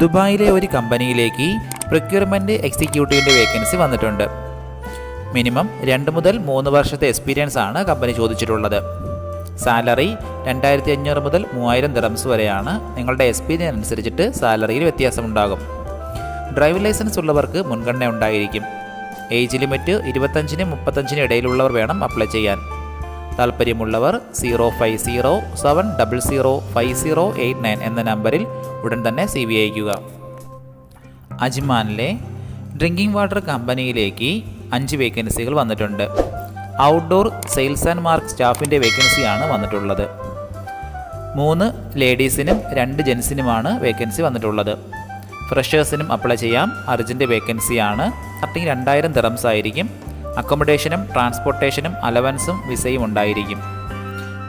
ദുബായിലെ ഒരു കമ്പനിയിലേക്ക് പ്രൊക്യൂർമെന്റ് എക്സിക്യൂട്ടീവിന്റെ വേക്കൻസി വന്നിട്ടുണ്ട്. മിനിമം രണ്ട് മുതൽ മൂന്ന് വർഷത്തെ എക്സ്പീരിയൻസ് ആണ് കമ്പനി ചോദിച്ചിട്ടുള്ളത്. സാലറി രണ്ടായിരത്തി അഞ്ഞൂറ് മുതൽ മൂവായിരം ദിറംസ് വരെയാണ്. നിങ്ങളുടെ എക്സ്പീരിയൻസ് അനുസരിച്ചിട്ട് സാലറിയിൽ വ്യത്യാസമുണ്ടാകും. ഡ്രൈവിംഗ് ലൈസൻസ് ഉള്ളവർക്ക് മുൻഗണന ഉണ്ടായിരിക്കും. ഏജ് ലിമിറ്റ് ഇരുപത്തഞ്ചിനും മുപ്പത്തഞ്ചിനും ഇടയിലുള്ളവർ വേണം അപ്ലൈ ചെയ്യാൻ. താല്പര്യമുള്ളവർ zero five zero seven double zero five zero eight nine എന്ന നമ്പറിൽ ഉടൻ തന്നെ സി വി അയക്കുക അജ്മാനിലെ ഡ്രിങ്കിംഗ് വാട്ടർ കമ്പനിയിലേക്ക് അഞ്ച് വേക്കൻസികൾ വന്നിട്ടുണ്ട്. ഔട്ട്ഡോർ സെയിൽസ് ആൻഡ് മാർക്ക് സ്റ്റാഫിന്റെ വേക്കൻസിയാണ് വന്നിട്ടുള്ളത്. മൂന്ന് ലേഡീസിനും രണ്ട് ജെൻസിനുമാണ് വേക്കൻസി വന്നിട്ടുള്ളത്. ഫ്രഷേഴ്സിനും അപ്ലൈ ചെയ്യാം. അർജന്റ് വേക്കൻസിയാണ്. സ്റ്റാർട്ടിങ് രണ്ടായിരം ദിറംസ് ആയിരിക്കും. അക്കോമഡേഷനും ട്രാൻസ്പോർട്ടേഷനും അലവൻസും വിസയും ഉണ്ടായിരിക്കും.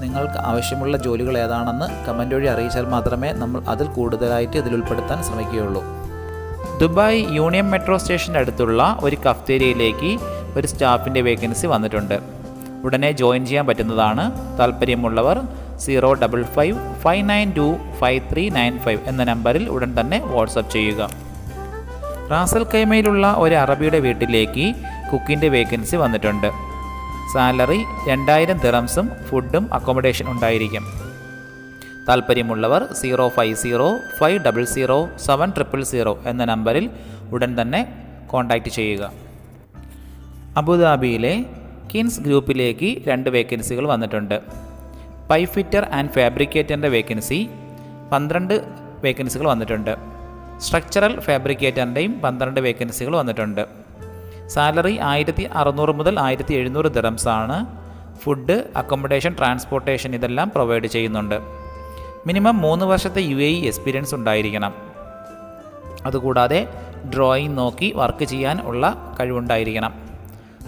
നിങ്ങൾക്ക് ആവശ്യമുള്ള ജോലികൾ ഏതാണെന്ന് കമന്റ് വഴി അറിയിച്ചാൽ മാത്രമേ നമ്മൾ അതിൽ കൂടുതലായിട്ട് ഇതിൽ ഉൾപ്പെടുത്താൻ ശ്രമിക്കുകയുള്ളൂ. ദുബായ് യൂണിയൻ മെട്രോ സ്റ്റേഷന്റെ അടുത്തുള്ള ഒരു കഫ്തേരിയയിലേക്ക് ഒരു സ്റ്റാഫിന്റെ വേക്കൻസി വന്നിട്ടുണ്ട്. ഉടനെ ജോയിൻ ചെയ്യാൻ പറ്റുന്നതാണ്. താല്പര്യമുള്ളവർ zero double five five nine two five three nine five എന്ന നമ്പറിൽ ഉടൻ തന്നെ വാട്സപ്പ് ചെയ്യുക. റാസൽ കൈമയിലുള്ള ഒരു അറബിയുടെ വീട്ടിലേക്ക് കുക്കിന്റെ വേക്കൻസി വന്നിട്ടുണ്ട്. സാലറി രണ്ടായിരം ദിറംസും ഫുഡും അക്കോമഡേഷൻ ഉണ്ടായിരിക്കും. താല്പര്യമുള്ളവർ zero five zero five double zero seven triple zero എന്ന നമ്പറിൽ ഉടൻ തന്നെ കോൺടാക്റ്റ് ചെയ്യുക. അബുദാബിയിലെ കിൻസ് ഗ്രൂപ്പിലേക്ക് രണ്ട് വേക്കൻസികൾ വന്നിട്ടുണ്ട്. പൈപ്പ് ഫിറ്റർ ആൻഡ് ഫാബ്രിക്കേറ്ററിന്റെ വേക്കൻസി പന്ത്രണ്ട് വേക്കൻസികൾ വന്നിട്ടുണ്ട്. സ്ട്രക്ചറൽ ഫാബ്രിക്കേറ്ററിന്റെയും പന്ത്രണ്ട് വേക്കൻസികൾ വന്നിട്ടുണ്ട്. സാലറി ആയിരത്തി അറുന്നൂറ് മുതൽ ആയിരത്തി എഴുന്നൂറ് ദിറംസ് ആണ് ഫുഡ് അക്കോമഡേഷൻ ട്രാൻസ്പോർട്ടേഷൻ ഇതെല്ലാം പ്രൊവൈഡ് ചെയ്യുന്നുണ്ട്. മിനിമം മൂന്ന് വർഷത്തെ യു എ ഇ എക്സ്പീരിയൻസ് ഉണ്ടായിരിക്കണം. അതുകൂടാതെ ഡ്രോയിങ് നോക്കി വർക്ക് ചെയ്യാൻ ഉള്ള കഴിവുണ്ടായിരിക്കണം.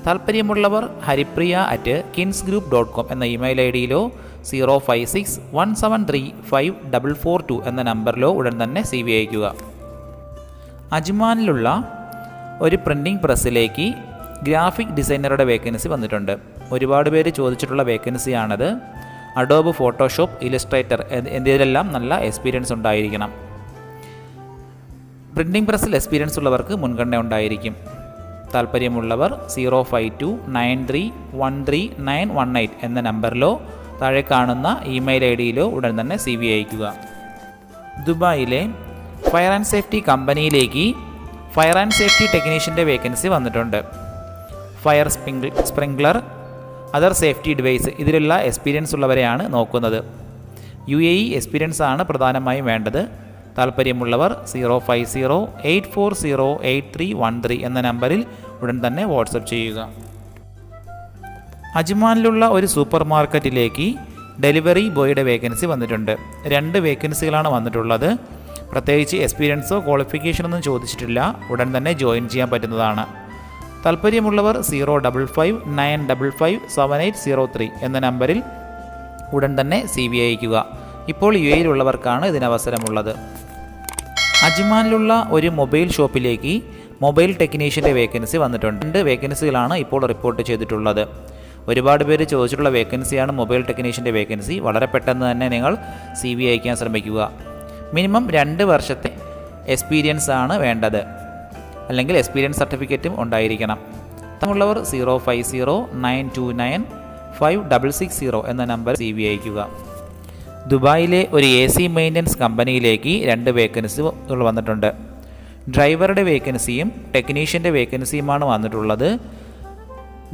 താല്പര്യമുള്ളവർ Haripriya at Kins group dot com എന്ന email I ഡിയിലോ zero five six one seven three five double four two എന്ന നമ്പറിലോ ഉടൻ തന്നെ സി വി അയക്കുക അജ്മാനിലുള്ള ഒരു പ്രിന്റിംഗ് പ്രസ്സിലേക്ക് ഗ്രാഫിക് ഡിസൈനറുടെ വേക്കൻസി വന്നിട്ടുണ്ട്. ഒരുപാട് പേര് ചോദിച്ചിട്ടുള്ള വേക്കൻസി വേക്കൻസിയാണത് അഡോബ് ഫോട്ടോഷോപ്പ് ഇലസ്ട്രേറ്റർ എന്നിവയിലെല്ലാം നല്ല എക്സ്പീരിയൻസ് ഉണ്ടായിരിക്കണം. പ്രിന്റിംഗ് പ്രസ്സിൽ എക്സ്പീരിയൻസ് ഉള്ളവർക്ക് മുൻഗണന ഉണ്ടായിരിക്കും. താല്പര്യമുള്ളവർ zero five two nine three one three nine one eight എന്ന നമ്പറിലോ താഴെ കാണുന്ന ഇമെയിൽ ഐ ഡിയിലോ ഉടൻ തന്നെ സി വി അയക്കുക ദുബായിലെ ഫയർ ആൻഡ് സേഫ്റ്റി കമ്പനിയിലേക്ക് ഫയർ ആൻഡ് സേഫ്റ്റി ടെക്നീഷ്യന്റെ വേക്കൻസി വന്നിട്ടുണ്ട്. Fire spring sprinkler other safety device ഇതിലുള്ള എക്സ്പീരിയൻസ് ഉള്ളവരെയാണ് നോക്കുന്നത്. യു എ ഇ എക്സ്പീരിയൻസ് ആണ് പ്രധാനമായും വേണ്ടത്. താല്പര്യമുള്ളവർ zero five zero eight four zero eight three one three എന്ന നമ്പറിൽ ഉടൻ തന്നെ വാട്സപ്പ് ചെയ്യുക. അജ്മാനിലുള്ള ഒരു സൂപ്പർ മാർക്കറ്റിലേക്ക് ഡെലിവറി ബോയുടെ വേക്കൻസി വന്നിട്ടുണ്ട്. രണ്ട് വേക്കൻസികളാണ് വന്നിട്ടുള്ളത്. പ്രത്യേകിച്ച് എക്സ്പീരിയൻസോ ക്വാളിഫിക്കേഷനൊന്നും ചോദിച്ചിട്ടില്ല. ഉടൻ തന്നെ ജോയിൻ ചെയ്യാൻ പറ്റുന്നതാണ്. താല്പര്യമുള്ളവർ zero double five nine double five seven eight zero three എന്ന നമ്പറിൽ ഉടൻ തന്നെ സി വി അയക്കുക ഇപ്പോൾ യു എയിലുള്ളവർക്കാണ് ഇതിനവസരമുള്ളത്. അജ്മാനിലുള്ള ഒരു മൊബൈൽ ഷോപ്പിലേക്ക് മൊബൈൽ ടെക്നീഷ്യന്റെ വേക്കൻസി വന്നിട്ടുണ്ട്. രണ്ട് വേക്കൻസികളാണ് ഇപ്പോൾ റിപ്പോർട്ട് ചെയ്തിട്ടുള്ളത്. ഒരുപാട് പേര് ചോദിച്ചിട്ടുള്ള വേക്കൻസിയാണ് മൊബൈൽ ടെക്നീഷ്യന്റെ വേക്കൻസി. വളരെ പെട്ടെന്ന് തന്നെ നിങ്ങൾ സി വി അയക്കാൻ ശ്രമിക്കുക. മിനിമം രണ്ട് വർഷത്തെ എക്സ്പീരിയൻസ് ആണ് വേണ്ടത്. അല്ലെങ്കിൽ എക്സ്പീരിയൻസ് സർട്ടിഫിക്കറ്റും ഉണ്ടായിരിക്കണം. തമ്മിലുള്ളവർ zero five zero nine two nine five double six zero എന്ന നമ്പർ സി വി അയക്കുക ദുബായിലെ ഒരു എ സി മെയിന്റനൻസ് കമ്പനിയിലേക്ക് രണ്ട് വേക്കൻസികൾ വന്നിട്ടുണ്ട്. ഡ്രൈവറുടെ വേക്കൻസിയും ടെക്നീഷ്യന്റെ വേക്കൻസിയുമാണ് വന്നിട്ടുള്ളത്.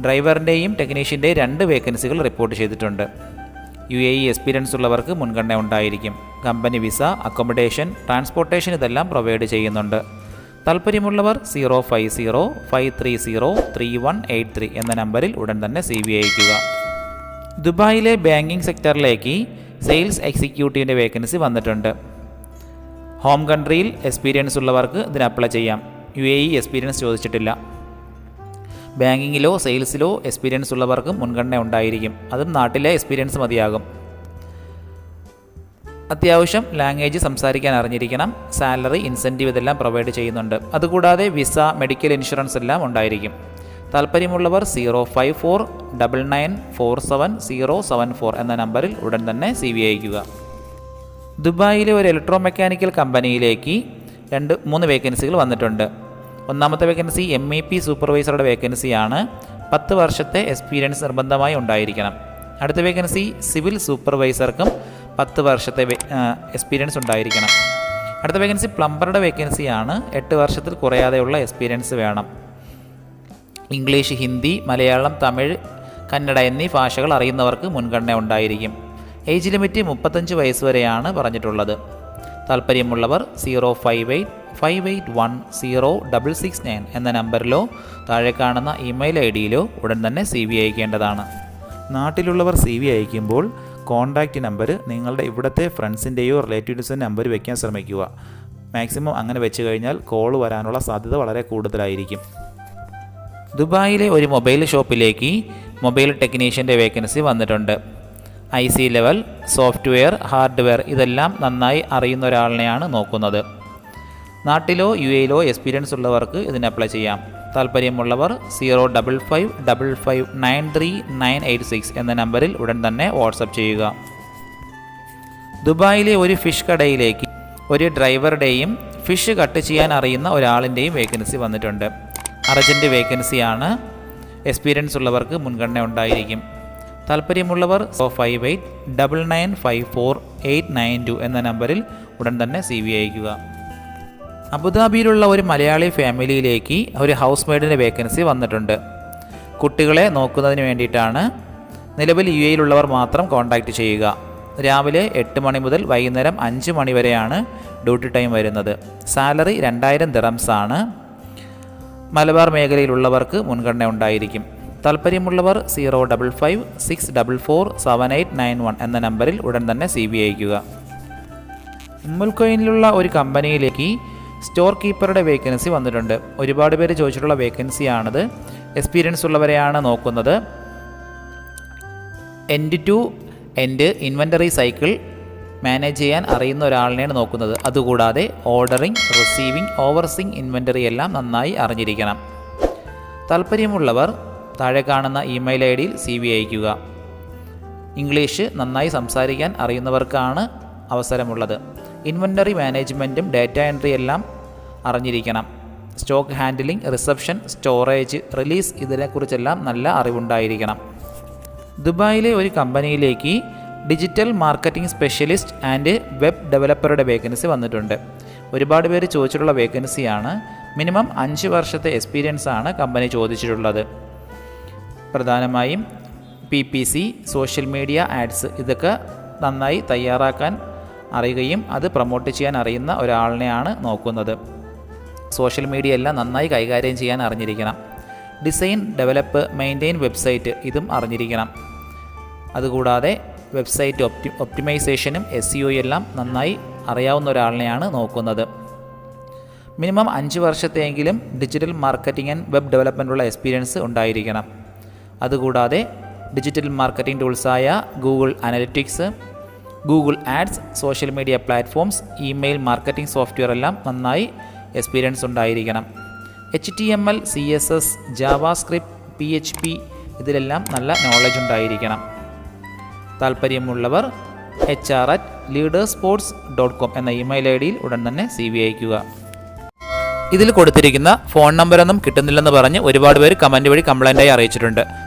ഡ്രൈവറിന്റെയും ടെക്നീഷ്യന്റെയും രണ്ട് വേക്കൻസികൾ റിപ്പോർട്ട് ചെയ്തിട്ടുണ്ട്. യു എ ഇ എക്സ്പീരിയൻസ് ഉള്ളവർക്ക് മുൻഗണന ഉണ്ടായിരിക്കും. കമ്പനി വിസ അക്കോമഡേഷൻ ട്രാൻസ്പോർട്ടേഷൻ ഇതെല്ലാം പ്രൊവൈഡ് ചെയ്യുന്നുണ്ട്. താല്പര്യമുള്ളവർ zero five zero five three zero three one eight three എന്ന നമ്പറിൽ ഉടൻ തന്നെ സി വി അയക്കുക ദുബായിലെ ബാങ്കിംഗ് സെക്ടറിലേക്ക് സെയിൽസ് എക്സിക്യൂട്ടീവിന്റെ വേക്കൻസി വന്നിട്ടുണ്ട്. ഹോം കൺട്രിയിൽ എക്സ്പീരിയൻസ് ഉള്ളവർക്ക് ഇതിന് അപ്ലൈ ചെയ്യാം. യു എ ഇ എക്സ്പീരിയൻസ് ചോദിച്ചിട്ടില്ല. ബാങ്കിങ്ങിലോ സെയിൽസിലോ എക്സ്പീരിയൻസ് ഉള്ളവർക്കും മുൻഗണന ഉണ്ടായിരിക്കും. അതും നാട്ടിലെ എക്സ്പീരിയൻസ് മതിയാകും. അത്യാവശ്യം ലാംഗ്വേജ് സംസാരിക്കാൻ അറിഞ്ഞിരിക്കണം. സാലറി ഇൻസെന്റീവ് ഇതെല്ലാം പ്രൊവൈഡ് ചെയ്യുന്നുണ്ട്. അതുകൂടാതെ വിസ മെഡിക്കൽ ഇൻഷുറൻസ് എല്ലാം ഉണ്ടായിരിക്കും. താല്പര്യമുള്ളവർ zero five four double nine four seven zero seven four എന്ന നമ്പറിൽ ഉടൻ തന്നെ സി വി അയക്കുക ദുബായിലെ ഒരു ഇലക്ട്രോ മെക്കാനിക്കൽ കമ്പനിയിലേക്ക് രണ്ട് മൂന്ന് വേക്കൻസികൾ വന്നിട്ടുണ്ട്. ഒന്നാമത്തെ വേക്കൻസി എം ഇ പി സൂപ്പർവൈസറുടെ വേക്കൻസിയാണ് പത്ത് വർഷത്തെ എക്സ്പീരിയൻസ് നിർബന്ധമായി ഉണ്ടായിരിക്കണം. അടുത്ത വേക്കൻസി സിവിൽ സൂപ്പർവൈസർക്കും പത്ത് വർഷത്തെ എക്സ്പീരിയൻസ് ഉണ്ടായിരിക്കണം. അടുത്ത വേക്കൻസി പ്ലംബറുടെ വേക്കൻസിയാണ് എട്ട് വർഷത്തിൽ കുറയാതെയുള്ള എക്സ്പീരിയൻസ് വേണം. ഇംഗ്ലീഷ് ഹിന്ദി മലയാളം തമിഴ് കന്നഡ എന്നീ ഭാഷകൾ അറിയുന്നവർക്ക് മുൻഗണന ഉണ്ടായിരിക്കും. ഏജ് ലിമിറ്റ് മുപ്പത്തഞ്ച് വയസ്സ് വരെയാണ് പറഞ്ഞിട്ടുള്ളത്. താല്പര്യമുള്ളവർ zero five eight five eight one zero double six nine എന്ന നമ്പറിലോ താഴെ കാണുന്ന ഇമെയിൽ ഐ ഡിയിലോ ഉടൻ തന്നെ സി വി അയക്കേണ്ടതാണ്. നാട്ടിലുള്ളവർ സി വി അയക്കുമ്പോൾ കോൺടാക്റ്റ് നമ്പർ നിങ്ങളുടെ ഇവിടുത്തെ ഫ്രണ്ട്സിന്റെയോ റിലേറ്റീവ്സിന്റെ നമ്പർ വയ്ക്കാൻ ശ്രമിക്കുക. മാക്സിമം അങ്ങനെ വെച്ച് കഴിഞ്ഞാൽ കോൾ വരാനുള്ള സാധ്യത വളരെ കൂടുതലായിരിക്കും. ദുബായിലെ ഒരു മൊബൈൽ ഷോപ്പിലേക്ക് മൊബൈൽ ടെക്നീഷ്യന്റെ വേക്കൻസി വന്നിട്ടുണ്ട്. I C level software hardware ഇതെല്ലാം നന്നായി അറിയുന്ന ഒരാളിനെയാണ് നോക്കുന്നത്. നാട്ടിലോ യു എയിലോ എക്സ്പീരിയൻസ് ഉള്ളവർക്ക് ഇതിന് അപ്ലൈ ചെയ്യാം. താല്പര്യമുള്ളവർ zero double five double five nine three nine eight six എന്ന നമ്പറിൽ ഉടൻ തന്നെ വാട്സപ്പ് ചെയ്യുക. ദുബായിലെ ഒരു ഫിഷ് കടയിലേക്ക് ഒരു ഡ്രൈവറുടെയും ഫിഷ് കട്ട് ചെയ്യാൻ അറിയുന്ന ഒരാളിന്റെയും വേക്കൻസി വന്നിട്ടുണ്ട്. അർജന്റ് വേക്കൻസിയാണ് എക്സ്പീരിയൻസ് ഉള്ളവർക്ക് മുൻഗണന ഉണ്ടായിരിക്കും. താല്പര്യമുള്ളവർ five eight double nine five four eight nine two എന്ന നമ്പറിൽ ഉടൻ തന്നെ സി വി അയക്കുക അബുദാബിയിലുള്ള ഒരു മലയാളി ഫാമിലിയിലേക്ക് ഒരു ഹൗസ് മെയ്ഡിന്റെ വേക്കൻസി വന്നിട്ടുണ്ട്. കുട്ടികളെ നോക്കുന്നതിന് വേണ്ടിയിട്ടാണ് നിലവിൽ യു എയിലുള്ളവർ മാത്രം കോൺടാക്റ്റ് ചെയ്യുക. രാവിലെ എട്ട് മണി മുതൽ വൈകുന്നേരം അഞ്ച് മണി വരെയാണ് ഡ്യൂട്ടി ടൈം വരുന്നത്. സാലറി രണ്ടായിരം ദിറംസ് ആണ് മലബാർ മേഖലയിലുള്ളവർക്ക് മുൻഗണന ഉണ്ടായിരിക്കും. താല്പര്യമുള്ളവർ zero double five six double four seven eight nine one എന്ന നമ്പറിൽ ഉടൻ തന്നെ സി ബി അയക്കുക ഉമ്മൽക്കോയിലുള്ള ഒരു കമ്പനിയിലേക്ക് സ്റ്റോർ കീപ്പറുടെ വേക്കൻസി വന്നിട്ടുണ്ട്. ഒരുപാട് പേര് ചോദിച്ചിട്ടുള്ള വേക്കൻസിയാണിത്. എക്സ്പീരിയൻസ് ഉള്ളവരെയാണ് നോക്കുന്നത്. End to end inventory cycle manage ചെയ്യാൻ അറിയുന്ന ഒരാളിനെയാണ് നോക്കുന്നത്. അതുകൂടാതെ ഓർഡറിംഗ് റിസീവിംഗ് ഓവർസിങ് ഇൻവെന്ററി എല്ലാം നന്നായി അറിഞ്ഞിരിക്കണം. താല്പര്യമുള്ളവർ താഴെ കാണുന്ന ഇമെയിൽ ഐ ഡിയിൽ സി വി അയക്കുക ഇംഗ്ലീഷ് നന്നായി സംസാരിക്കാൻ അറിയുന്നവർക്കാണ് അവസരമുള്ളത്. ഇൻവെന്ററി മാനേജ്മെന്റും ഡാറ്റ എൻട്രി എല്ലാം അറിഞ്ഞിരിക്കണം. Stock handling reception storage release ഇതിനെക്കുറിച്ചെല്ലാം നല്ല അറിവുണ്ടായിരിക്കണം. ദുബായിലെ ഒരു കമ്പനിയിലേക്ക് digital marketing specialist and web ഡെവലപ്പറുടെ vacancy വന്നിട്ടുണ്ട്. ഒരുപാട് പേര് ചോദിച്ചിട്ടുള്ള വേക്കൻസിയാണ്. മിനിമം അഞ്ച് വർഷത്തെ എക്സ്പീരിയൻസ് ആണ് കമ്പനി ചോദിച്ചിട്ടുള്ളത്. പ്രധാനമായും P P C social media ads ഇതൊക്കെ നന്നായി തയ്യാറാക്കാൻ അറിയുകയും അത് പ്രൊമോട്ട് ചെയ്യാൻ അറിയുന്ന ഒരാളിനെയാണ് നോക്കുന്നത്. സോഷ്യൽ മീഡിയ എല്ലാം നന്നായി കൈകാര്യം ചെയ്യാൻ അറിഞ്ഞിരിക്കണം. ഡിസൈൻ ഡെവലപ്പ് മെയിന്റെയിൻ വെബ്സൈറ്റ് ഇതും അറിഞ്ഞിരിക്കണം. അതുകൂടാതെ വെബ്സൈറ്റ് ഒപ്റ്റി ഒപ്റ്റിമൈസേഷനും എസ് സി എല്ലാം നന്നായി അറിയാവുന്ന ഒരാളിനെയാണ് നോക്കുന്നത്. മിനിമം അഞ്ച് വർഷത്തെയെങ്കിലും ഡിജിറ്റൽ മാർക്കറ്റിംഗ് ആൻഡ് വെബ് ഡെവലപ്മെന്റുള്ള എക്സ്പീരിയൻസ് ഉണ്ടായിരിക്കണം. അതുകൂടാതെ digital marketing ടൂൾസായ Google Analytics Google ads social media platforms email marketing software എല്ലാം നന്നായി എക്സ്പീരിയൻസ് ഉണ്ടായിരിക്കണം. H T M L C S S JavaScript P H P ഇതിലെല്ലാം നല്ല നോളജ് ഉണ്ടായിരിക്കണം. താല്പര്യമുള്ളവർ H R at leaders sports dot com എന്ന email I ഡിയിൽ ഉടൻ തന്നെ സി വി അയക്കുക ഇതിൽ കൊടുത്തിരിക്കുന്ന ഫോൺ നമ്പറൊന്നും കിട്ടുന്നില്ലെന്ന് പറഞ്ഞ് ഒരുപാട് പേര് കമന്റ് വഴി കംപ്ലൈന്റായി അറിയിച്ചിട്ടുണ്ട്.